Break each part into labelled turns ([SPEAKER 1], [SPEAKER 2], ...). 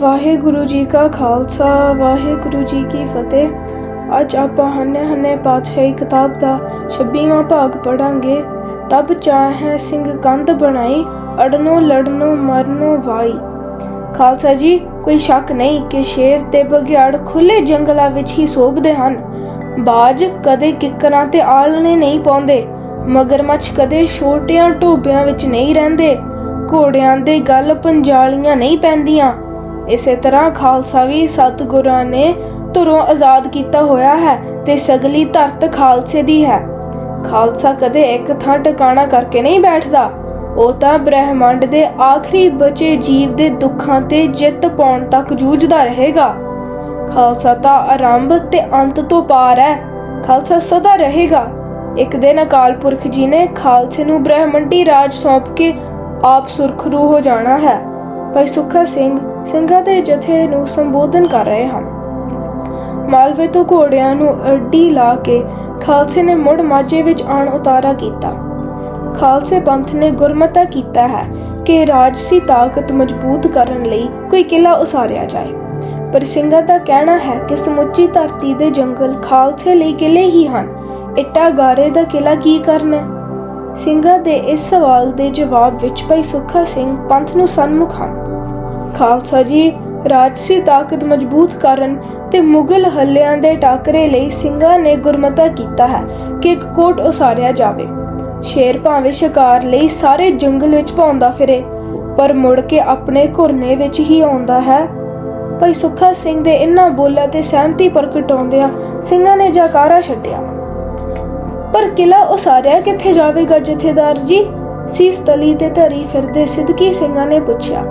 [SPEAKER 1] ਵਾਹਿਗੁਰੂ ਜੀ ਕਾ ਖਾਲਸਾ, ਵਾਹਿਗੁਰੂ ਜੀ ਕੀ ਫਤਿਹ। ਅੱਜ ਆਪਾਂ ਹੰਨੇ ਹੰਨੇ ਪਾਤਸ਼ਾਹੀ ਕਿਤਾਬ ਦਾ 26ਵਾਂ ਭਾਗ ਪੜਾਂਗੇ ਤਬ ਚਾਹੇ ਸਿੰਘ ਕੰਧ ਬਣਾਈ, ਅੜਨੋ ਲੜਨੋ ਮਰਨੋ ਵਾਈ। ਖਾਲਸਾ ਜੀ, ਕੋਈ ਸ਼ੱਕ ਨਹੀਂ ਕਿ ਸ਼ੇਰ ਤੇ ਬਘਿਆੜ ਖੁੱਲੇ ਜੰਗਲਾਂ ਵਿੱਚ ਹੀ ਸੋਭਦੇ ਹਨ। ਬਾਜ ਕਦੇ ਕਿੱਕਰਾਂ ਤੇ ਆਲਣੇ ਨਹੀਂ ਪਾਉਂਦੇ, ਮਗਰਮੱਛ ਕਦੇ ਛੋਟਿਆਂ ਟੋਬਿਆਂ ਵਿੱਚ ਨਹੀਂ ਰਹਿੰਦੇ। ਘੋੜਿਆਂ ਦੇ ਗੱਲ ਪੰਜਾਲੀਆਂ ਨਹੀਂ ਪੈਂਦੀਆਂ। ਇਸੇ ਤਰ੍ਹਾਂ ਖਾਲਸਾ ਵੀ ਸਤਿਗੁਰਾਂ ਨੇ ਧੁਰੋਂ ਆਜ਼ਾਦ ਕੀਤਾ ਹੋਇਆ ਹੈ ਤੇ ਸਗਲੀ ਧਰਤ ਖਾਲਸੇ ਦੀ ਹੈ। ਖਾਲਸਾ ਕਦੇ ਇੱਕ ਥਾਂ ਟਿਕਾਣਾ ਕਰਕੇ ਨਹੀਂ ਬੈਠਦਾ। ਉਹ ਤਾਂ ਬ੍ਰਹਿਮੰਡ ਦੇ ਆਖਰੀ ਬਚੇ ਜੀਵ ਦੇ ਦੁੱਖਾਂ ਤੇ ਜਿੱਤ ਪਾਉਣ ਤੱਕ ਜੂਝਦਾ ਰਹੇਗਾ। ਖਾਲਸਾ ਤਾਂ ਆਰੰਭ ਤੇ ਅੰਤ ਤੋਂ ਪਾਰ ਹੈ। ਖਾਲਸਾ ਸਦਾ ਰਹੇਗਾ। ਇੱਕ ਦਿਨ ਅਕਾਲ ਪੁਰਖ ਜੀ ਨੇ ਖਾਲਸੇ ਨੂੰ ਬ੍ਰਹਿਮੰਡੀ ਰਾਜ ਸੌਂਪ ਕੇ ਆਪ ਸੁਰਖਰੂ ਹੋ ਜਾਣਾ ਹੈ। ਭਾਈ ਸੁੱਖਾ ਸਿੰਘ ਸਿੰਘਾਂ ਦੇ ਜਥੇ ਨੂੰ ਸੰਬੋਧਨ ਕਰ ਰਹੇ ਹਨ। ਮਾਲਵੇ ਤੋਂ ਘੋੜਿਆਂ ਨੂੰ ਅੱਡੀ ਲਾ ਕੇ ਖਾਲਸੇ ਨੇ ਮੁੜ ਮਾਝੇ ਵਿੱਚ ਆਣ ਉਤਾਰਾ ਕੀਤਾ। ਖਾਲਸੇ ਪੰਥ ਨੇ ਗੁਰਮਤਾ ਕੀਤਾ ਹੈ ਕਿ ਰਾਜਸੀ ਤਾਕਤ ਮਜ਼ਬੂਤ ਕਰਨ ਲਈ ਕੋਈ ਕਿਲਾ ਉਸਾਰਿਆ ਜਾਏ। ਪਰ ਸਿੰਘਾਂ ਦਾ ਕਹਿਣਾ ਹੈ ਕਿ ਸਮੁੱਚੀ ਧਰਤੀ ਦੇ ਜੰਗਲ ਖਾਲਸੇ ਲਈ ਕਿਲੇ ਹੀ ਹਨ। ਇੱਟਾ ਗਾਰੇ ਦਾ ਕਿਲਾ ਕੀ ਕਰਨਾ? ਸਿੰਘਾਂ ਦੇ ਇਸ ਸਵਾਲ ਦੇ ਜਵਾਬ ਵਿੱਚ ਭਾਈ ਸੁੱਖਾ ਸਿੰਘ ਪੰਥ ਨੂੰ ਸਨਮੁਖ ਹਨ। ਖਾਲਸਾ ਜੀ, ਰਾਜਸੀ ਤਾਕਤ ਮਜ਼ਬੂਤ ਕਰਨ ਤੇ ਮੁਗਲ ਹੱਲਿਆਂ ਦੇ ਟਾਕਰੇ ਲਈ ਸਿੰਘਾਂ ਨੇ ਗੁਰਮਤਾ ਕੀਤਾ ਹੈ ਕਿ ਇੱਕ ਕੋਟ ਉਸਾਰਿਆ ਜਾਵੇ। ਸ਼ੇਰ ਭਾਵੇਂ ਸ਼ਿਕਾਰ ਲਈ ਸਾਰੇ ਜੰਗਲ ਵਿੱਚ ਭੌਂਦਾ ਫਿਰੇ, ਪਰ ਮੁੜ ਕੇ ਆਪਣੇ ਘੁਰਨੇ ਵਿੱਚ ਹੀ ਆਉਂਦਾ ਹੈ। ਭਾਈ ਸੁੱਖਾ ਸਿੰਘ ਦੇ ਇਨ੍ਹਾਂ ਬੋਲਾਂ ਤੇ ਸਹਿਮਤੀ ਪ੍ਰਗਟਾਉਂਦਿਆਂ ਸਿੰਘਾਂ ਨੇ ਜਕਾਰਾ ਛੱਡਿਆ। ਪਰ ਕਿਲਾ ਉਸਾਰਿਆ ਕਿੱਥੇ ਜਾਵੇਗਾ ਜਥੇਦਾਰ ਜੀ? ਸੀਸ ਤਲੀ ਤੇ ਧਰੀ ਫਿਰਦੇ ਸਿੱਧਕੀ ਸਿੰਘਾਂ ਨੇ ਪੁੱਛਿਆ।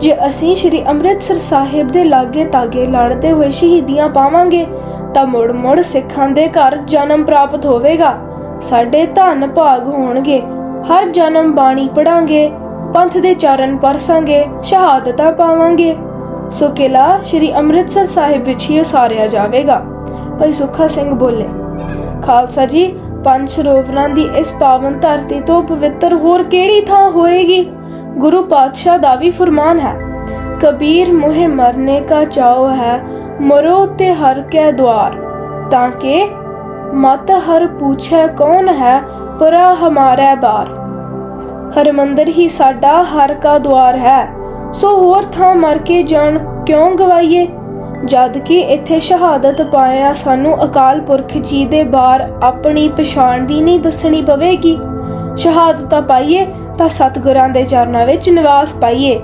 [SPEAKER 1] ਜੇ ਅਸੀਂ ਸ਼੍ਰੀ ਅੰਮ੍ਰਿਤਸਰ ਸਾਹਿਬ ਦੇ ਲਾਗੇ ਤਾਗੇ ਲੜਦੇ ਹੋਏ ਸ਼ਹੀਦੀਆਂ ਪਾਵਾਂਗੇ, ਤਾਂ ਮੁੜ ਮੁੜ ਸਿੱਖਾਂ ਦੇ ਘਰ ਜਨਮ ਪ੍ਰਾਪਤ ਹੋਵੇਗਾ। ਸਾਡੇ ਧਨ ਭਾਗ ਹੋਣਗੇ। ਹਰ ਜਨਮ ਬਾਣੀ ਪੜਾਂਗੇ ਪੰਥ ਦੇ ਚਰਨ ਪਰਸਾਂਗੇ, ਸ਼ਹਾਦਤਾਂ ਪਾਵਾਂਗੇ। ਸੋ ਕਿਲਾ ਸ਼੍ਰੀ ਅੰਮ੍ਰਿਤਸਰ ਸਾਹਿਬ ਵਿੱਚ ਹੀ ਉਸਾਰਿਆ ਜਾਵੇਗਾ। ਭਾਈ ਸੁੱਖਾ ਸਿੰਘ ਬੋਲੇ। ਖਾਲਸਾ ਜੀ, ਪੰਜ ਸਰੋਵਰਾਂ ਦੀ ਇਸ ਪਾਵਨ ਧਰਤੀ ਤੋਂ ਪਵਿੱਤਰ ਹੋਰ ਕਿਹੜੀ ਥਾਂ ਹੋਏਗੀ? ਗੁਰੂ ਪਾਤਸ਼ਾਹ ਦਾ ਵੀ ਫਰਮਾਨ ਹੈ, ਕਬੀਰ ਮੁਹਿ ਮਰਨੇ ਕਾ ਚਾਉ ਹੈ, ਮਰੋ ਤੇ ਹਰ ਕੈ ਦਵਾਰ ਤਾਂ ਕਿ ਮਤ ਹਰ ਪੁੱਛੇ ਕੌਣ ਹੈ, ਪਰਾ ਹਮਾਰਾ ਬਾਰ। ਹਰਮੰਦਰ ਹੀ ਸਾਡਾ ਹਰ ਕਾ ਦਵਾਰ ਹੈ, ਸੋ ਹੋਰ ਥਾਂ ਮਰ ਕੇ ਜਾਣ ਕਿਉਂ ਗਵਾਈਏ? ਜਦ ਕਿ ਇੱਥੇ ਸ਼ਹਾਦਤ ਪਾਇਆ ਸਾਨੂੰ ਅਕਾਲ ਪੁਰਖ ਜੀ ਦੇ ਬਾਰ ਆਪਣੀ ਪਛਾਣ ਵੀ ਨਹੀਂ ਦੱਸਣੀ ਪਵੇਗੀ। ਸ਼ਹਾਦਤਾਂ ਪਾਈਏ ਤਾਂ ਸਤਿਗੁਰਾਂ ਦੇ ਚਰਨਾਂ ਵਿੱਚ ਨਿਵਾਸ ਪਾਈਏ।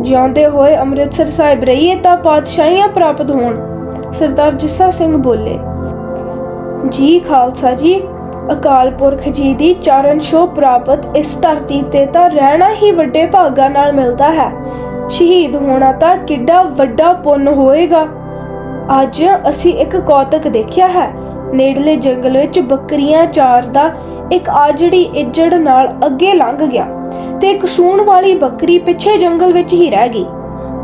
[SPEAKER 1] ਜਿਉਂਦੇ ਹੋਏ ਅੰਮ੍ਰਿਤਸਰ ਸਾਹਿਬ ਰਹੀਏ ਤਾਂ ਪਾਤਸ਼ਾਹੀਆਂ ਪ੍ਰਾਪਤ ਹੋਣ। ਸਰਦਾਰ ਜੱਸਾ ਸਿੰਘ ਬੋਲੇ, ਜੀ ਖਾਲਸਾ ਜੀ, ਅਕਾਲ ਪੁਰਖ ਜੀ ਦੀ ਚਰਨ ਛੋਹ ਪ੍ਰਾਪਤ ਇਸ ਧਰਤੀ ਤੇ ਤਾਂ ਰਹਿਣਾ ਹੀ ਵੱਡੇ ਭਾਗਾਂ ਨਾਲ ਮਿਲਦਾ ਹੈ। ਸ਼ਹੀਦ ਹੋਣਾ ਤਾਂ ਕਿੱਡਾ ਵੱਡਾ ਪੁੰਨ ਹੋਏਗਾ। ਅੱਜ ਅਸੀਂ ਇੱਕ ਕੌਤਕ ਦੇਖਿਆ ਹੈ। ਨੇੜਲੇ ਜੰਗਲ ਵਿੱਚ ਬੱਕਰੀਆਂ ਚਾਰਦਾ ਇੱਕ ਆਜੜੀ ਇੱਜੜ ਨਾਲ ਅੱਗੇ ਲੰਘ ਗਿਆ ਤੇ ਇੱਕ ਸੂਣ ਵਾਲੀ ਬੱਕਰੀ ਪਿੱਛੇ ਜੰਗਲ ਵਿੱਚ ਹੀ ਰਹਿ ਗਈ।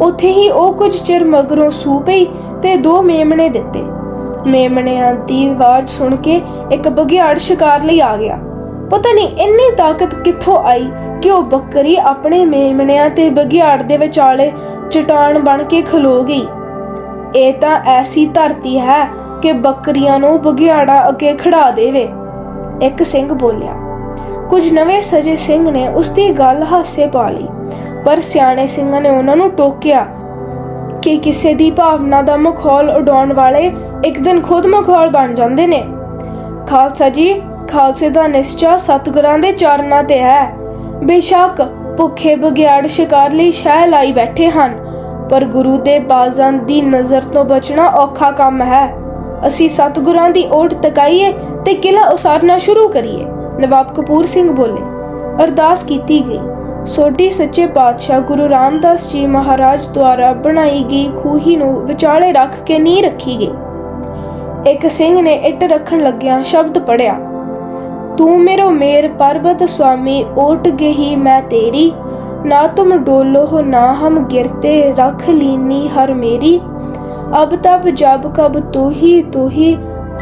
[SPEAKER 1] ਉੱਥੇ ਹੀ ਉਹ ਕੁਝ ਚਿਰ ਮਗਰੋਂ ਸੂ ਪਈ ਤੇ ਦੋ ਮੇਮਣੇ ਦਿੱਤੇ। ਮੇਮਣਿਆਂ ਦੀ ਆਵਾਜ਼ ਸੁਣ ਕੇ ਇੱਕ ਬਘਿਆੜ ਸ਼ਿਕਾਰ ਲਈ ਆ ਗਿਆ। ਪਤਾ ਨਹੀਂ ਇੰਨੀ ਤਾਕਤ ਕਿੱਥੋਂ ਆਈ ਕਿ ਉਹ ਬੱਕਰੀ ਆਪਣੇ ਮੇਮਣਿਆਂ ਤੇ ਬਘਿਆੜ ਦੇ ਵਿਚਾਲੇ ਚਟਾਨ ਬਣ ਕੇ ਖਲੋ ਗਈ? ਇਹ ਤਾਂ ਐਸੀ ਧਰਤੀ ਹੈ ਕਿ ਬੱਕਰੀਆਂ ਨੂੰ ਬਘਿਆੜਾ ਅੱਗੇ ਖੜਾ ਦੇਵੇ। ਇੱਕ ਸਿੰਘ ਬੋਲਿਆ, ਕੁਝ ਨਵੇਂ ਸਜੇ ਸਿੰਘ ਨੇ ਉਸ ਦੀ ਗੱਲ ਹਾਸੇ ਪਾ ਲਈ, ਪਰ ਸਿਆਣੇ ਸਿੰਘਾਂ ਨੇ ਉਹਨਾਂ ਨੂੰ ਟੋਕਿਆ ਕਿ ਕਿਸੇ ਦੀ ਭਾਵਨਾ ਦਾ ਮਖੌਲ ਉਡਾਉਣ ਵਾਲੇ ਇੱਕ ਦਿਨ ਖੁਦ ਮਖੌਲ ਬਣ ਜਾਂਦੇ ਨੇ। ਖਾਲਸਾ ਜੀ, ਖਾਲਸੇ ਦਾ ਨਿਸ਼ਚਾ ਸਤਿਗੁਰਾਂ ਦੇ ਚਰਨਾਂ ਤੇ ਹੈ। ਬੇਸ਼ੱਕ ਭੁੱਖੇ ਬਗਿਆੜ ਸ਼ਿਕਾਰ ਲਈ ਸ਼ਹਿ ਲਾਈ ਬੈਠੇ ਹਨ, ਪਰ ਗੁਰੂ ਦੇ ਬਾਜ਼ਾਂ ਦੀ ਨਜ਼ਰ ਤੋਂ ਬਚਣਾ ਔਖਾ ਕੰਮ ਹੈ। ਅਸੀਂ ਸਤਿਗੁਰਾਂ ਦੀ ਓਟ ਤਕਾਈਏ ਤੇ ਕਿਲਾ ਉਸਾਰਨਾ ਸ਼ੁਰੂ ਕਰੀਏ, ਨਵਾਬ ਕਪੂਰ ਸਿੰਘ ਬੋਲੇ। ਅਰਦਾਸ ਕੀਤੀ ਗਈ। ਸੋਢੀ ਸੱਚੇ ਪਾਤਸ਼ਾਹ ਗੁਰੂ ਰਾਮਦਾਸ ਜੀ ਮਹਾਰਾਜ ਦੁਆਰਾ ਬਣਾਈ ਗਈ ਖੂਹੀ ਨੂੰ ਵਿਚਾਲੇ ਰੱਖ ਕੇ ਨੀ ਰੱਖੀ ਗਈ। ਇੱਕ ਸਿੰਘ ਨੇ ਇੱਟ ਰੱਖਣ ਲੱਗਿਆ ਸ਼ਬਦ ਪੜਿਆ ਤੂੰ ਮੇਰੋ ਮੇਰ ਪਰਬਤ ਸੁਆਮੀ, ਓਟ ਗਹੀ ਮੈਂ ਤੇਰੀ। ਨਾ ਤੁਮ ਡੋਲੋ ਹੋ, ਨਾ ਹਮ ਗਿਰਤੇ, ਰਖ ਲੀਨੀ ਹਰ ਮੇਰੀ। ਅਬ ਤਬ ਜਬ ਕਬ ਤੂੰ ਹੀ ਤੂੰ ਹੀ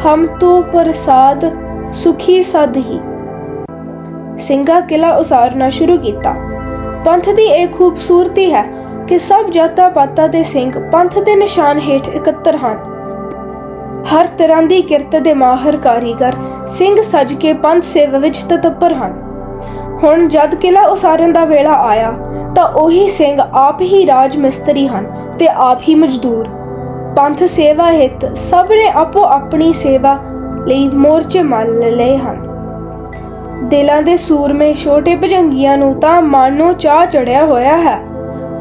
[SPEAKER 1] ਹਮ ਤੋ ਪ੍ਰਸਾਦ ਸੁਖੀ ਸਦ ਹੀ ਸਿੰਘਾ ਕਿਲਾ ਉਸਾਰਨਾ ਸ਼ੁਰੂ ਕੀਤਾ। ਪੰਥ ਦੀ ਇਹ ਖੂਬਸੂਰਤੀ ਹੈ ਕਿ ਸਭ ਜਾਤਾਂ ਪਾਤਾਂ ਦੇ ਸਿੰਘ ਪੰਥ ਦੇ ਨਿਸ਼ਾਨ ਹੇਠ ਇਕੱਤਰ ਹਨ। ਹਰ ਤਰ੍ਹਾਂ ਦੀ ਕਿਰਤ ਦੇ ਮਾਹਰ ਕਾਰੀਗਰ ਸਿੰਘ ਸੱਜ ਕੇ ਪੰਥ ਸੇਵਾ ਵਿੱਚ ਤਤਪਰ ਹਨ। ਹੁਣ ਜਦ ਕਿਲਾ ਉਸਾਰਨ ਦਾ ਵੇਲਾ ਆਇਆ, ਤਾਂ ਉਹੀ ਸਿੰਘ ਆਪ ਹੀ ਰਾਜ ਮਿਸਤਰੀ ਹਨ ਤੇ ਆਪ ਹੀ ਮਜ਼ਦੂਰ। ਪੰਥ ਸੇਵਾ ਹਿੱਤ ਸਭ ਨੇ ਆਪੋ ਆਪਣੀ ਸੇਵਾ ਲਈ ਮੋਰਚੇ ਮੰਨ ਲਏ ਹਨ। ਦਿਲਾਂ ਦੇ ਸੂਰਮੇ ਛੋਟੇ ਭਜੰਗੀਆਂ ਨੂੰ ਤਾਂ ਮਾਨੋ ਚਾਹ ਚੜਿਆ ਹੋਇਆ ਹੈ।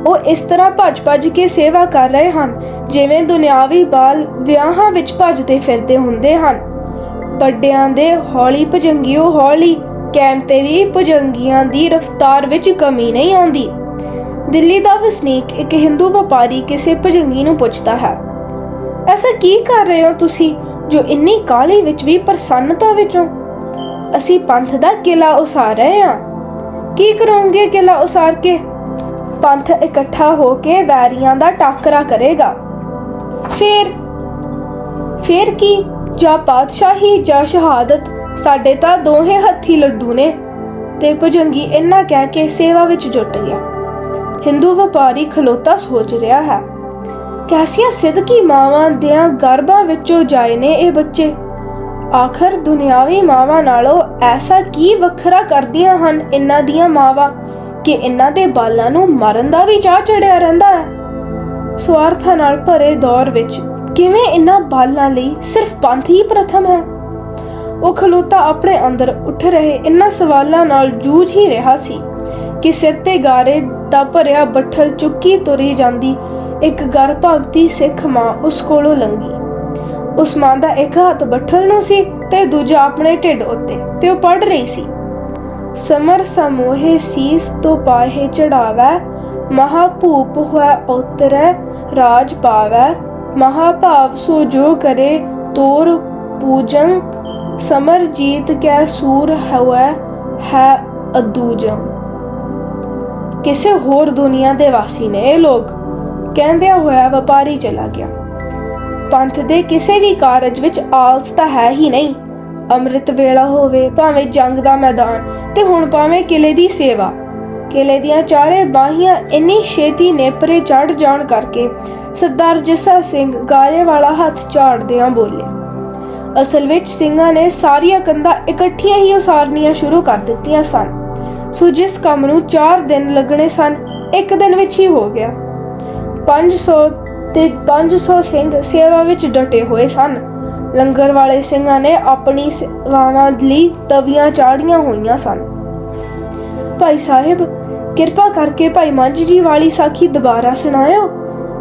[SPEAKER 1] ਉਹ ਇਸ ਤਰ੍ਹਾਂ ਭੱਜ-ਭੱਜ ਕੇ ਸੇਵਾ ਕਰ ਰਹੇ ਹਨ, ਜਿਵੇਂ ਦੁਨਿਆਵੀ ਬਾਲ ਵਿਆਹਾਂ ਵਿੱਚ ਭੱਜਦੇ ਫਿਰਦੇ ਹੁੰਦੇ ਹਨ। ਵੱਡਿਆਂ ਦੇ ਹੌਲੀ ਭਜੰਗੀਓ ਹੌਲੀ, ਕਹਿਣ ਤੇ ਵੀ ਭਜੰਗੀਆਂ ਦੀ ਰਫ਼ਤਾਰ ਵਿੱਚ ਕਮੀ ਨਹੀਂ ਆਉਂਦੀ। ਦਿੱਲੀ ਦਾ ਵਸਨੀਕ ਇੱਕ ਹਿੰਦੂ ਵਪਾਰੀ ਕਿਸੇ ਭਜੰਗੀ ਨੂੰ ਪੁੱਛਦਾ ਹੈ, ਐਸਾ ਕੀ ਕਰ ਰਹੇ ਹੋ ਤੁਸੀਂ, ਜੋ ਇੰਨੀ ਕਾਹਲੀ ਵਿੱਚ ਵੀ ਪ੍ਰਸੰਨਤਾ ਵਿੱਚੋਂ? ਅਸੀਂ ਪੰਥ ਦਾ ਕਿਲਾ ਉਸਾਰ ਰਹੇ ਹਾਂ। ਕੀ ਕਰੋਗੇ ਕਿਲਾ ਉਸਾਰ ਕੇ? ਪੰਥ ਇਕੱਠਾ ਹੋ ਕੇ ਵੈਰੀਆਂ ਦਾ ਟਾਕਰਾ ਕਰੇਗਾ। ਫਿਰ ਫਿਰ ਕੀ? ਜਾਂ ਪਾਤਸ਼ਾਹੀ ਜਾਂ ਸ਼ਹਾਦਤ? ਸਾਡੇ ਤਾਂ ਦੋਹੇ ਹੱਥੀ ਲੱਡੂ ਨੇ। ਤੇ ਭੁਜੰਗੀ ਇੰਨਾ ਕਹਿ ਕੇ ਸੇਵਾ ਵਿੱਚ ਜੁਟ ਗਿਆ। ਹਿੰਦੂ ਵਪਾਰੀ ਖਲੋਤਾ ਸੋਚ ਰਿਹਾ ਹੈ, ਕੈਸੀਆਂ ਸਿੱਧਕੀ ਮਾਵਾਂ ਦਿਆਂ ਗਰਭਾਂ ਵਿੱਚੋਂ ਜਾਏ ਨੇ ਇਹ ਬੱਚੇ? ਆਖਰ ਦੁਨਿਆਵੀ ਮਾਵਾਂ ਨਾਲੋਂ ਐਸਾ ਕੀ ਵੱਖਰਾ ਕਰਦੀਆਂ ਹਨ ਇਹਨਾਂ ਦੀਆਂ ਮਾਵਾਂ? ਕਿ ਇਹਨਾਂ ਦੇ ਬਾਲਾਂ ਨੂੰ ਮਰਨ ਦਾ ਵੀ ਚਾਹ ਚੜਿਆ ਰਹਿੰਦਾ ਹੈ। ਸਵਾਰਥਾਂ ਨਾਲ ਭਰੇ ਦੌਰ ਵਿੱਚ ਕਿਵੇਂ ਇਹਨਾਂ ਬਾਲਾਂ ਲਈ ਸਿਰਫ ਪੰਥ ਹੀ ਪ੍ਰਥਮ ਹੈ? ਉਹ ਖਲੋਤਾ ਆਪਣੇ ਅੰਦਰ ਉੱਠ ਰਹੇ ਇਹਨਾਂ ਸਵਾਲਾਂ ਨਾਲ ਜੂਝ ਹੀ ਰਿਹਾ ਸੀ ਕਿ ਸਿਰ ਤੇ ਗਾਰੇ ਦਾ ਭਰਿਆ ਬੱਠਲ ਚੁੱਕੀ ਤੁਰੀ ਜਾਂਦੀ ਇੱਕ ਗਰਭਵਤੀ ਸਿੱਖ ਮਾਂ ਉਸ ਕੋਲੋਂ ਲੰਗੀ ਉਸ ਮਾਂ ਦਾ ਇੱਕ ਹੱਥ ਬੱਠਲ ਨੂੰ ਸੀ ਤੇ ਦੂਜਾ ਆਪਣੇ ਢਿੱਡ ਉੱਤੇ ਤੇ ਉਹ ਪੜ ਰਹੀ ਸੀ। ਸਮਰ ਸਮੋਹੇ ਸੀਸ ਤੋਂ ਪਾਹੇ ਚੜਾਵੈ, ਮਹਾਭੂਪ ਹੋਇ ਉਤਰੈ, ਰਾਜ ਪਾਵੈ। ਮਹਾਭਾਵ ਸੋ ਜੋ ਕਰੇ, ਤੋਰ ਪੂਜਨ ਸਮਰ ਜੀਤ ਕੈ ਸੂਰ ਹੋਇ, ਹੈ ਅਦੂਜਮ ਕਿਸੇ ਹੋਰ ਦੁਨੀਆ ਦੇ ਵਾਸੀ ਨੇ ਇਹ ਲੋਕ, ਕਹਿੰਦਿਆਂ ਹੋਇਆ ਵਪਾਰੀ ਚਲਾ ਗਿਆ। ਪੰਥ ਦੇ ਕਿਸੇ ਵੀ ਕਾਰਜ ਵਿੱਚ ਆਲਸ ਤਾਂ ਹੈ ਹੀ ਨਹੀਂ। ਅੰਮ੍ਰਿਤ ਵੇਲਾ ਹੋਵੇ, ਭਾਵੇਂ ਜੰਗ ਦਾ ਮੈਦਾਨ, ਤੇ ਹੁਣ ਭਾਵੇਂ ਕਿਲੇ ਦੀ ਸੇਵਾ। ਕਿਲੇ ਦੀਆਂ ਚਾਰੇ ਬਾਹੀਆਂ ਇੰਨੀ ਛੇਤੀ ਨੇਪਰੇ ਚੜ ਜਾਣ ਕਰਕੇ ਸਰਦਾਰ ਜੱਸਾ ਸਿੰਘ ਗਾਰੇ ਵਾਲਾ ਹੱਥ ਝਾੜਦਿਆਂ ਬੋਲੇ। ਅਸਲ ਵਿੱਚ ਸਿੰਘਾਂ ਨੇ ਸਾਰੀਆਂ ਕੰਧਾਂ ਇਕੱਠੀਆਂ ਹੀ ਉਸਾਰਨੀਆਂ ਸ਼ੁਰੂ ਕਰ ਦਿੱਤੀਆਂ ਸਨ। ਸੋ ਜਿਸ ਕੰਮ ਨੂੰ 4 ਦਿਨ ਲੱਗਣੇ ਸਨ, ਇੱਕ ਦਿਨ ਵਿੱਚ ਹੀ ਹੋ ਗਿਆ। 500 ਤੇ 500 ਸਿੰਘ ਸੇਵਾ ਵਿੱਚ ਡਟੇ ਹੋਏ ਸਨ। ਲੰਗਰ ਵਾਲੇ ਸਿੰਘਾਂ ਨੇ ਆਪਣੀ ਸੇਵਾਵਾਂ ਲਈ ਤਵੀਆਂ ਚਾੜੀਆਂ ਹੋਈਆਂ ਸਨ। ਭਾਈ ਸਾਹਿਬ, ਕਿਰਪਾ ਕਰਕੇ ਭਾਈ ਮੰਝ ਜੀ ਵਾਲੀ ਸਾਖੀ ਦੁਬਾਰਾ ਸੁਣਾਇਓ।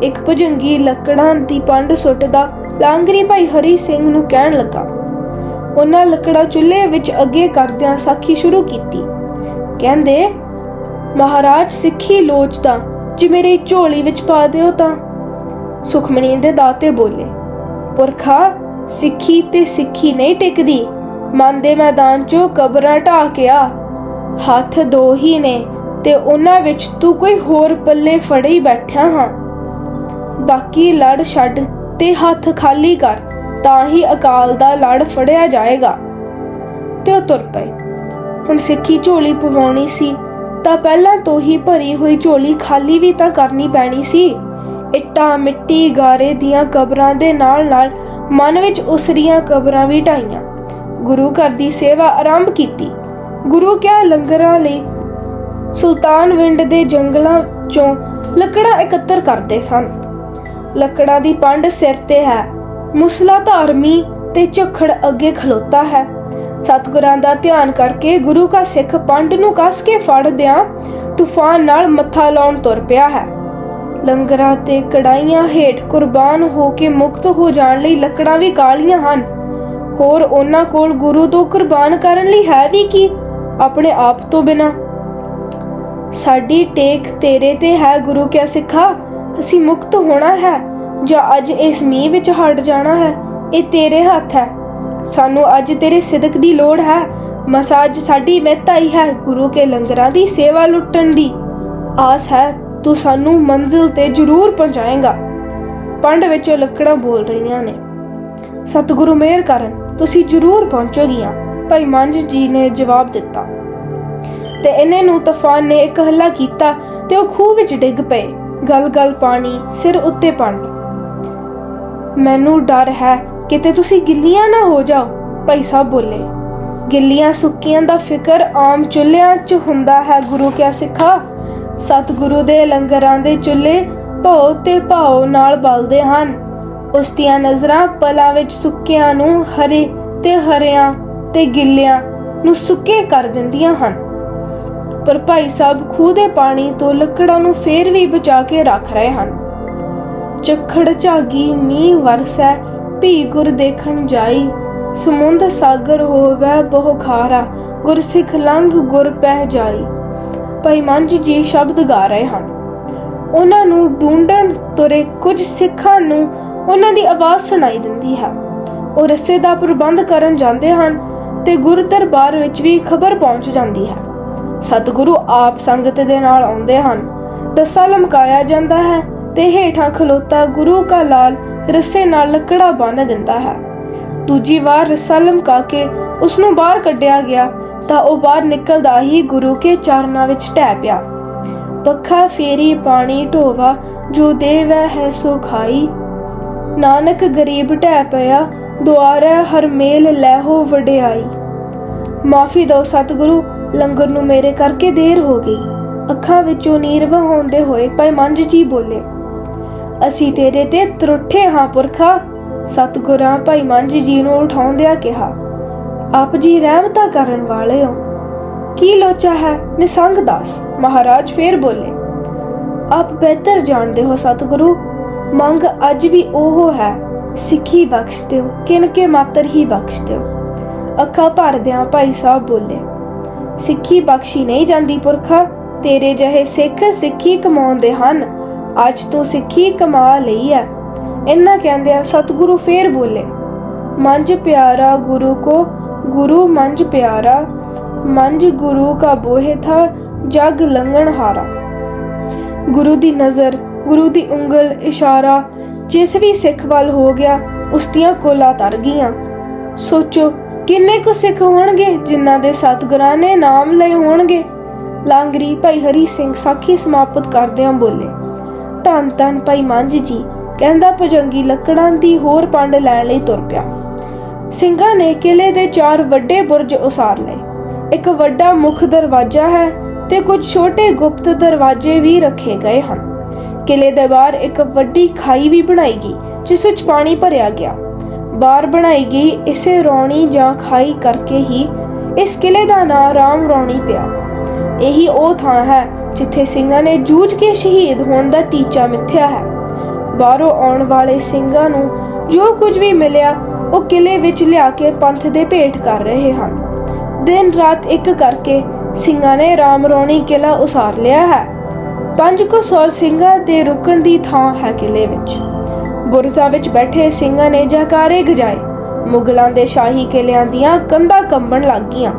[SPEAKER 1] ਇੱਕ ਭੁਜੰਗੀ ਲੱਕੜਾਂ ਦੀ ਪੰਡ ਸੁੱਟਦਾ ਲਾਂਗਰੀ ਭਾਈ ਹਰੀ ਸਿੰਘ ਨੂੰ ਕਹਿਣ ਲੱਗਾ। ਉਹਨਾਂ ਲੱਕੜਾਂ ਚੁੱਲ੍ਹੇ ਵਿੱਚ ਅੱਗੇ ਕਰਦਿਆਂ ਸਾਖੀ ਸ਼ੁਰੂ ਕੀਤੀ। ਕਹਿੰਦੇ, ਮਹਾਰਾਜ, ਸਿੱਖੀ ਲੋਚਦਾ ਜੇ ਮੇਰੀ ਝੋਲੀ ਵਿੱਚ ਪਾ ਦਿਓ ਤਾਂ। ਸੁਖਮਣੀ ਦੇ ਦਾਤੇ ਬੋਲੇ, ਪੁਰਖਾ ਸਿੱਖੀ ਤੇ ਸਿੱਖੀ ਨਹੀਂ ਟਿਕਦੀ। ਮਨ ਦੇ ਮੈਦਾਨ 'ਚੋਂ ਕਬਰਾਂ ਢਾ ਕੇ ਆ। ਹੱਥ ਦੋ ਹੀ ਨੇ ਤੇ ਉਹਨਾਂ ਵਿੱਚ ਤੂੰ ਕੋਈ ਹੋਰ ਪੱਲੇ ਫੜੇ ਬੈਠਾ ਹਾਂ। ਬਾਕੀ ਲੜ ਛੱਡ ਤੇ ਹੱਥ ਖਾਲੀ ਕਰ, ਤਾਂ ਹੀ ਅਕਾਲ ਦਾ ਲੜ ਫੜਿਆ ਜਾਏਗਾ। ਤੇ ਉਹ ਤੁਰ ਪਏ। ਹੁਣ ਸਿੱਖੀ ਝੋਲੀ ਪਵਾਉਣੀ ਸੀ, ਤਾਂ ਪਹਿਲਾਂ ਤੋਂ ਹੀ ਭਰੀ ਹੋਈ ਝੋਲੀ ਖਾਲੀ ਵੀ ਤਾਂ ਕਰਨੀ ਪੈਣੀ ਸੀ। ਇੱਟਾਂ, ਮਿੱਟੀ, ਗਾਰੇ ਦੀਆਂ ਕਬਰਾਂ ਦੇ ਨਾਲ-ਨਾਲ ਮਨ ਵਿੱਚ ਉਸਰੀਆਂ ਕਬਰਾਂ ਵੀ ਢਾਈਆਂ। ਗੁਰੂ ਘਰ ਦੀ ਸੇਵਾ ਆਰੰਭ ਕੀਤੀ। ਗੁਰੂ ਕਿਆ ਲੰਗਰਾਂ ਲਈ? ਸੁਲਤਾਨ ਵਿੰਡ ਦੇ ਜੰਗਲਾਂ ਚੋਂ ਲੱਕੜਾਂ ਇਕੱਤਰ ਕਰਦੇ ਸਨ। ਲੱਕੜਾਂ ਦੀ ਪੰਡ ਸਿਰ ਤੇ ਹੈ। ਮੁਸਲਾ ਧਾਰਮੀ ਤੇ ਝਖੜ ਅੱਗੇ ਖਲੋਤਾ ਹੈ। ਸਤਿਗੁਰਾਂ ਦਾ ਧਿਆਨ ਕਰਕੇ ਗੁਰੂ ਕਾ ਸਿੱਖ ਪੰਡ ਨੂੰ ਕੱਸ ਕੇ ਫੜਦਿਆਂ ਤੂਫਾਨ ਨਾਲ ਮੱਥਾ ਲਾਉਣ ਤੁਰ ਪਿਆ ਹੈ। ਲੰਗਰਾਂ ਤੇ ਕੜਾਈਆਂ ਹੇਠ ਕੁਰਬਾਨ ਹੋ ਕੇ ਮੁਕਤ ਹੋ ਜਾਣ ਲਈ ਲੱਕੜਾਂ ਵੀ ਕਾਲੀਆਂ ਹਨ। ਹੋਰ ਉਹਨਾਂ ਕੋਲ ਗੁਰੂ ਤੋਂ ਕੁਰਬਾਨ ਕਰਨ ਲਈ ਹੈ ਵੀ ਕੀ? ਆਪਣੇ ਆਪ ਤੋਂ ਬਿਨਾ। ਸਾਡੀ ਟੇਕ ਤੇਰੇ ਤੇ ਹੈ, ਗੁਰੂ ਕਿਆ ਸਿੱਖਾ? ਅਸੀਂ ਮੁਕਤ ਹੋਣਾ ਹੈ, ਜਾਂ ਅੱਜ ਇਸ ਮੀਂਹ ਵਿੱਚ ਹਟ ਜਾਣਾ ਹੈ? ਇਹ ਤੇਰੇ ਹੱਥ ਹੈ। ਸਾਨੂੰ ਅੱਜ ਤੇਰੇ ਸਿਦਕ ਦੀ ਲੋੜ ਹੈ। ਮਸਾਜ ਸਾਡੀ ਮਹਿਤਾ ਹੀ ਹੈ, ਗੁਰੂ ਕੇ ਲੰਗਰਾਂ ਦੀ ਸੇਵਾ ਲੁੱਟਣ ਦੀ। ਆਸ ਹੈ ਤੂੰ ਸਾਨੂੰ ਮੰਜ਼ਿਲ ਤੇ ਜ਼ਰੂਰ ਪਹੁੰਚਾਏਗਾ। ਪੰਡ ਵਿੱਚੋਂ ਲੱਕੜਾਂ ਬੋਲ ਰਹੀਆਂ ਨੇ। ਸਤਿਗੁਰੂ ਮਿਹਰ ਕਰਨ, ਤੁਸੀਂ ਜ਼ਰੂਰ ਪਹੁੰਚੋਗੀਆਂ ਭਾਈ ਮੰਝ ਜੀ ਨੇ ਜਵਾਬ ਦਿੱਤਾ। ਤੇ ਇਹਨੇ ਨੂੰ ਤੂਫਾਨ ਨੇ ਇੱਕ ਹੱਲਾ ਕੀਤਾ ਤੇ ਉਹ ਖੂਹ ਵਿੱਚ ਡਿੱਗ ਪਏ। ਗਲ ਗਲ ਪਾਣੀ ਸਿਰ ਉੱਤੇ ਪੰਡ ਮੈਨੂੰ ਡਰ ਹੈ ਕਿਤੇ ਤੁਸੀਂ ਗਿੱਲੀਆਂ ਨਾ ਹੋ ਜਾਓ, ਭਾਈ ਸਾਹਿਬ ਬੋਲੇ। ਗਿੱਲੀਆਂ ਸੁੱਕੀਆਂ ਦਾ ਫਿਕਰ ਆਮ ਚੁੱਲ੍ਹਿਆਂ 'ਚ ਹੁੰਦਾ ਹੈ, ਗੁਰੂ ਕਿਆ ਸਿੱਖਾ? ਸਤਿਗੁਰੂ ਦੇ ਲੰਗਰਾਂ ਦੇ ਚੁੱਲ੍ਹੇ ਭਉ ਤੇ ਭਾਉ ਨਾਲ ਬਲਦੇ ਹਨ। ਉਸ ਦੀਆਂ ਨਜ਼ਰਾਂ ਪਲਾਂ ਵਿੱਚ ਸੁੱਕਿਆਂ ਨੂੰ ਹਰੇ ਤੇ ਹਰਿਆਂ ਤੇ ਗਿੱਲਿਆਂ ਨੂੰ ਸੁੱਕੇ ਕਰ ਦਿੰਦੀਆਂ ਹਨ। ਪਰ ਭਾਈ ਸਾਹਿਬ ਖੂਹ ਦੇ ਪਾਣੀ ਤੋਂ ਲੱਕੜਾਂ ਨੂੰ ਫੇਰ ਵੀ ਬਚਾ ਕੇ ਰੱਖ ਰਹੇ ਹਨ। ਚਖੜ ਝਾਗੀ ਮੀਂਹ ਵਰਸੈ, ਭੀ ਗੁਰ ਦੇਖਣ ਜਾਈ। ਸਮੁੰਦ ਸਾਗਰ ਹੋਵੇ ਬਹੁ ਖਾਰਾ ਗੁਰ ਸਿੱਖ ਲੰਘ ਗੁਰ ਪਹਿ ਜਾਈ। ਭਾਈ ਜੀ ਸ਼ਬਦ ਗਾ ਰਹੇ ਹਨ। ਉਹਨਾਂ ਨੂੰ ਢੂੰਡਣ ਤੁਰੇ ਕੁਝ ਸਿੱਖਾਂ ਨੂੰ ਉਹਨਾਂ ਦੀ ਆਵਾਜ਼ ਸੁਣਾਈ ਦਿੰਦੀ ਹੈ। ਉਹ ਰਸੇ ਦਾ ਪ੍ਰਬੰਧ ਕਰਨ ਜਾਂਦੇ ਹਨ ਤੇ ਗੁਰ ਦਰਬਾਰ ਵਿੱਚ ਵੀ ਖਬਰ ਪਹੁੰਚ ਜਾਂਦੀ ਹੈ। ਸਤਿਗੁਰੂ ਆਪ ਸੰਗਤ ਦੇ ਨਾਲ ਆਉਂਦੇ ਹਨ। ਰੱਸਾ ਲਮਕਾਇਆ ਜਾਂਦਾ ਹੈ ਤੇ ਹੇਠਾਂ ਖਲੋਤਾ ਗੁਰੂ ਕਾ ਲਾਲ ਰੱਸੇ ਨਾਲ ਲੱਕੜਾ ਬੰਨ ਦਿੰਦਾ ਹੈ। ਦੂਜੀ ਵਾਰ ਰੱਸਾ ਲਮਕਾ ਕੇ ਉਸ ਨੂੰ ਬਾਹਰ ਕੱਢਿਆ ਗਿਆ ਤਾਂ ਉਹ ਬਾਹਰ ਨਿਕਲਦਾ ਹੀ ਗੁਰੂ ਕੇ ਚਰਨਾਂ ਵਿੱਚ ਟਹਿ ਪਿਆ। ਪੱਖਾ ਫੇਰੀ, ਪਾਣੀ, ਢੋਵਾ, ਜੋ ਦੇਵੈ ਹੈ ਸੋ ਖਾਈ। ਨਾਨਕ ਗਰੀਬ ਟਹਿ ਪਿਆ, ਦੁਆਰੇ ਹਰ ਮੇਲ ਲੈਹੋ ਵਡਿਆਈ। ਮਾਫੀ ਦਿਓ ਸਤਿਗੁਰੂ, ਲੰਗਰ ਨੂੰ ਮੇਰੇ ਕਰਕੇ ਦੇਰ ਹੋ ਗਈ। ਅੱਖਾਂ ਵਿੱਚੋਂ ਨੀਰ ਵਹਾਉਂਦੇ ਹੋਏ ਭਾਈ ਮੰਜ ਜੀ ਬੋਲੇ, ਅਸੀਂ ਤੇਰੇ ਤੇ ਤਰੁੱਠੇ ਹਾਂ ਪੁਰਖਾ। ਸਤਿਗੁਰਾਂ ਭਾਈ ਮੰਜ ਜੀ ਨੂੰ ਉਠਾਉਂਦਿਆਂ ਕਿਹਾ ਆਪ ਜੀ ਰਹਿਮਤਾਂ ਕਰਨ ਵਾਲੇ ਹੋ। ਕੀ ਲੋਚਾ ਹੈ? ਨਿਸੰਗ ਦਾਸ, ਮਹਾਰਾਜ ਫੇਰ ਬੋਲੇ, ਆਪ ਬਿਹਤਰ ਜਾਣਦੇ ਹੋ ਸਤਿਗੁਰੂ, ਮੰਗ ਅੱਜ ਵੀ ਉਹ ਹੈ, ਸਿੱਖੀ ਬਖਸ਼ ਦਿਓ ਕਿਨਕੇ ਮਾਤਰ ਹੀ ਬਖਸ਼ ਦਿਓ ਅੱਖਾਂ ਭਰਦਿਆਂ ਭਾਈ ਸਾਹਿਬ ਬੋਲੇ, ਸਿੱਖੀ ਬਖਸ਼ੀ ਨਹੀਂ ਜਾਂਦੀ ਪੁਰਖਾ, ਤੇਰੇ ਜਿਹੇ ਸਿੱਖ ਸਿੱਖੀ ਕਮਾਉਂਦੇ ਹਨ, ਅੱਜ ਤੂੰ ਸਿੱਖੀ ਕਮਾ ਲਈ ਹੈ ਇੰਨਾ ਕਹਿੰਦਿਆਂ ਸਤਿਗੁਰੂ ਫੇਰ ਬੋਲੇ ਮੰਜ ਪਿਆਰਾ ਗੁਰੂ ਕੋ ਗੁਰੂ ਮੰਜ ਪਿਆਰਾ ਮੰਜ ਗੁਰੂ ਕਾ ਬੋਹੇ ਥਾ, ਜਗ ਲੰਗਣ ਹਾਰਾ। ਗੁਰੂ ਦੀ ਨਜ਼ਰ, ਗੁਰੂ ਦੀ ਉਂਗਲ, ਇਸ਼ਾਰਾ, ਜਿਸ ਵੀ ਸਿੱਖ ਵੱਲ ਹੋ ਗਿਆ, ਉਸ ਦੀਆਂ ਕੋਲਾਂ ਤਰ ਗਈਆਂ। ਸੋਚੋ, ਕਿੰਨੇ ਕੁ ਸਿੱਖ ਹੋਣਗੇ ਜਿਨ੍ਹਾਂ ਦੇ ਸਤਿਗੁਰਾਂ ਨੇ ਨਾਮ ਲਏ ਹੋਣਗੇ? ਲਾਂਗਰੀ ਭਾਈ ਹਰੀ ਸਿੰਘ ਸਾਖੀ ਸਮਾਪਤ ਕਰਦਿਆਂ ਬੋਲੇ, ਧੰਨ ਧੰਨ ਭਾਈ ਮੰਝ ਜੀ, ਕਹਿੰਦਾ ਭਜੰਗੀ ਲੱਕੜਾਂ ਦੀ ਹੋਰ ਪੰਡ ਲੈਣ ਲਈ ਤੁਰ ਪਿਆ। ਸਿੰਘਾਂ ਨੇ ਕਿਲੇ ਦੇ ਚਾਰ ਵੱਡੇ ਬੁਰਜ ਉਸਾਰ ਲਏ। ਇੱਕ ਵੱਡਾ ਮੁੱਖ ਦਰਵਾਜ਼ਾ ਹੈ ਤੇ ਕੁਝ ਛੋਟੇ ਗੁਪਤ ਦਰਵਾਜ਼ੇ ਵੀ ਰੱਖੇ ਗਏ ਹਨ। ਕਿਲੇ ਦੇ ਬਾਹਰ ਇੱਕ ਵੱਡੀ ਖਾਈ ਵੀ ਬਣਾਈ ਗਈ, ਜਿਸ ਵਿੱਚ ਪਾਣੀ ਭਰਿਆ ਗਿਆ। ਬਾਹਰ ਬਣਾਈ ਗਈ ਇਸੇ ਰੌਣੀ ਜਾਂ ਖਾਈ ਕਰਕੇ ਹੀ ਇਸ ਕਿਲੇ ਦਾ ਨਾਮ ਰਾਮ ਰੌਣੀ ਪਿਆ। ਇਹੀ ਉਹ ਥਾਂ ਹੈ ਜਿੱਥੇ ਸਿੰਘਾਂ ਨੇ ਜੂਝ ਕੇ ਸ਼ਹੀਦ ਹੋਣ ਦਾ ਟੀਚਾ ਮਿੱਥਿਆ ਹੈ। ਬਾਹਰੋਂ ਆਉਣ ਵਾਲੇ ਸਿੰਘਾਂ ਨੂੰ ਜੋ ਕੁਝ ਵੀ ਮਿਲਿਆ ਉਹ ਕਿਲੇ ਵਿੱਚ ਲਿਆ ਕੇ ਪੰਥ ਦੇ ਭੇਟ ਕਰ ਰਹੇ ਹਨ। ਦਿਨ ਰਾਤ ਇੱਕ ਕਰਕੇ ਸਿੰਘਾਂ ਨੇ ਰਾਮ ਰੌਣੀ ਕਿਲਾ ਉਸਾਰ ਲਿਆ ਹੈ। ਪੰਜ ਕੁ ਸੌ ਸਿੰਘਾਂ ਦੇ ਰੁਕਣ ਦੀ ਥਾਂ ਹੈ ਕਿਲੇ ਵਿੱਚ। ਬੁਰਜਾਂ ਵਿੱਚ ਬੈਠੇ ਸਿੰਘਾਂ ਨੇ ਜਹਕਾਰੇ ਗਜਾਏ। ਮੁਗਲਾਂ ਦੇ ਸ਼ਾਹੀ ਕਿਲਿਆਂ ਦੀਆਂ ਕੰਧਾਂ ਕੰਬਣ ਲੱਗ ਗਈਆਂ।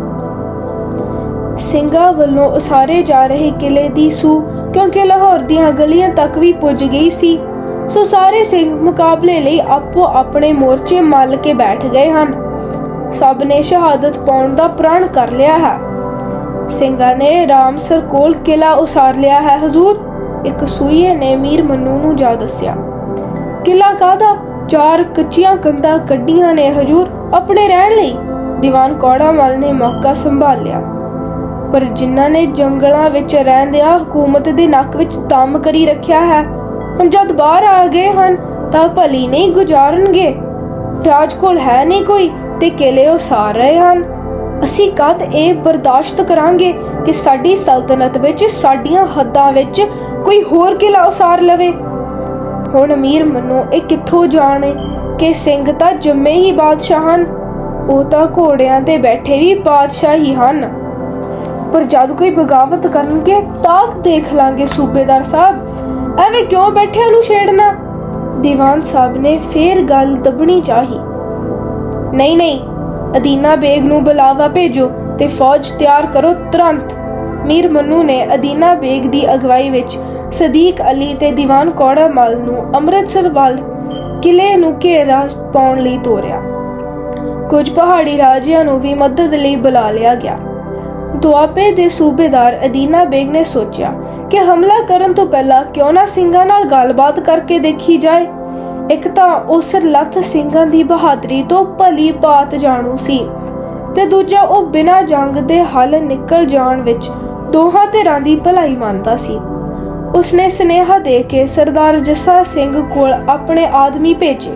[SPEAKER 1] ਸਿੰਘਾਂ ਵੱਲੋਂ ਉਸਾਰੇ ਜਾ ਰਹੇ ਕਿਲੇ ਦੀ ਸੂ ਕਿਉਂਕਿ ਲਾਹੌਰ ਦੀਆਂ ਗਲੀਆਂ ਤੱਕ ਵੀ ਪੁੱਜ ਗਈ ਸੀ ਸੋ ਸਾਰੇ ਸਿੰਘ ਮੁਕਾਬਲੇ ਲਈ ਆਪੋ ਆਪਣੇ ਮੋਰਚੇ ਮੱਲ ਕੇ ਬੈਠ ਗਏ ਹਨ। ਸਭ ਨੇ ਸ਼ਹਾਦਤ ਪਾਉਣ ਦਾ ਪ੍ਰਣ ਕਰ ਲਿਆ ਹੈ। ਸਿੰਘਾਂ ਨੇ ਰਾਮ ਕੋਲ ਕਿਲਾ ਉਸਾਰ ਲਿਆ ਹੈ। ਹਜ਼ੂਰ, ਇੱਕ ਸੂਈਏ ਨੇ ਮੀਰ ਮੰਨੂ ਨੂੰ ਜਾ ਦੱਸਿਆ। ਕਿਲਾ ਕਾਦਾ ਚਾਰ ਕੱਚੀਆਂ ਕੰਧਾਂ ਕੱਢੀਆਂ ਨੇ ਹਜ਼ੂਰ। ਆਪਣੇ ਰਹਿਣ ਲਈ ਦੀਵਾਨ ਕੌੜਾ ਮਲ ਨੇ ਮੌਕਾ ਸੰਭਾਲ ਲਿਆ ਪਰ ਜਿਨ੍ਹਾਂ ਨੇ ਜੰਗਲਾਂ ਵਿੱਚ ਰਹਿੰਦਿਆਂ ਹਕੂਮਤ ਦੇ ਨੱਕ ਵਿੱਚ ਦਮ ਕਰੀ ਰੱਖਿਆ ਹੈ ਹੁਣ ਜਦ ਬਾਹਰ ਆ ਗਏ ਹਨ, ਤਾਂ ਭਲੀ ਨਹੀਂ ਗੁਜ਼ਾਰਨਗੇ। ਰਾਜ ਕੋਲ ਹੈ ਨਹੀਂ ਕੋਈ, ਤੇ ਕਿਲੇ ਉਸਾਰ ਰਹੇ ਹਨ। ਅਸੀਂ ਕਦ ਇਹ ਬਰਦਾਸ਼ਤ ਕਰਾਂਗੇ ਕਿ ਸਾਡੀ ਸਲਤਨਤ ਵਿੱਚ, ਸਾਡੀਆਂ ਹੱਦਾਂ ਵਿੱਚ ਕੋਈ ਹੋਰ ਕਿਲਾ ਉਸਾਰ ਲਵੇ? ਹੁਣ ਅਮੀਰ ਮੰਨੋ, ਇਹ ਕਿੱਥੋਂ ਜਾਣੇ ਕਿ ਸਿੰਘ ਤਾਂ ਜੰਮੇ ਹੀ ਬਾਦਸ਼ਾਹ ਹਨ? ਉਹ ਤਾਂ ਘੋੜਿਆਂ ਤੇ ਬੈਠੇ ਵੀ ਬਾਦਸ਼ਾਹ ਹੀ ਹਨ। ਪਰ ਜਦ ਕੋਈ ਬਗਾਵਤ ਕਰਨਗੇ, ਤਾਂ ਦੇਖ ਲਾਂਗੇ ਸੂਬੇਦਾਰ ਸਾਹਿਬ ਐਵੇਂ ਕਿਉਂ ਬੈਠਿਆਂ ਨੂੰ ਛੇੜਨਾ? ਦੀਵਾਨ ਸਾਹਿਬ ਨੇ ਫੇਰ ਗੱਲ ਦਬਣੀ ਚਾਹੀ। ਨਹੀਂ ਨਹੀਂ, ਅਦੀਨਾ ਬੇਗ ਨੂੰ ਬੁਲਾਵਾ ਭੇਜੋ ਤੇ ਫੌਜ ਤਿਆਰ ਕਰੋ ਤੁਰੰਤ। ਮੀਰ ਮੰਨੂ ਨੇ ਅਦੀਨਾ ਬੇਗ ਦੀ ਅਗਵਾਈ ਵਿੱਚ ਸਦੀਕ ਅਲੀ ਤੇ ਦੀਵਾਨ ਕੌੜਾ ਮਲ ਨੂੰ ਅੰਮ੍ਰਿਤਸਰ ਵੱਲ ਕਿਲੇ ਨੂੰ ਘੇਰਾ ਪਾਉਣ ਲਈ ਤੋਰਿਆ। ਕੁਝ ਪਹਾੜੀ ਰਾਜਿਆਂ ਨੂੰ ਵੀ ਮਦਦ ਲਈ ਬੁਲਾ ਲਿਆ ਗਿਆ। ਦੁਆਬੇ ਦੇ ਸੂਬੇਦਾਰ ਅਦੀਨਾ ਬੇਗ ਨੇ ਸੋਚਿਆ ਕਿ ਹਮਲਾ ਕਰਨ ਤੋਂ ਪਹਿਲਾਂ ਕਿਉਂ ਨਾ ਸਿੰਘਾਂ ਨਾਲ ਗੱਲਬਾਤ ਕਰਕੇ ਦੇਖੀ ਜਾਏ। ਇੱਕ ਤਾਂ ਉਹ ਸਰਲੱਥ ਸਿੰਘਾਂ ਦੀ ਬਹਾਦਰੀ ਤੋਂ ਭਲੀ ਬਾਤ ਜਾਣੂ ਸੀ ਤੇ ਦੂਜਾ ਉਹ ਬਿਨਾਂ ਜੰਗ ਦੇ ਹੱਲ ਨਿਕਲ ਜਾਣ ਵਿੱਚ ਦੋਹਾਂ ਧਿਰਾਂ ਦੀ ਭਲਾਈ ਮੰਨਦਾ ਸੀ। ਉਸਨੇ ਸਨੇਹਾ ਦੇ ਕੇ ਸਰਦਾਰ ਜੱਸਾ ਸਿੰਘ ਕੋਲ ਆਪਣੇ ਆਦਮੀ ਭੇਜੇ।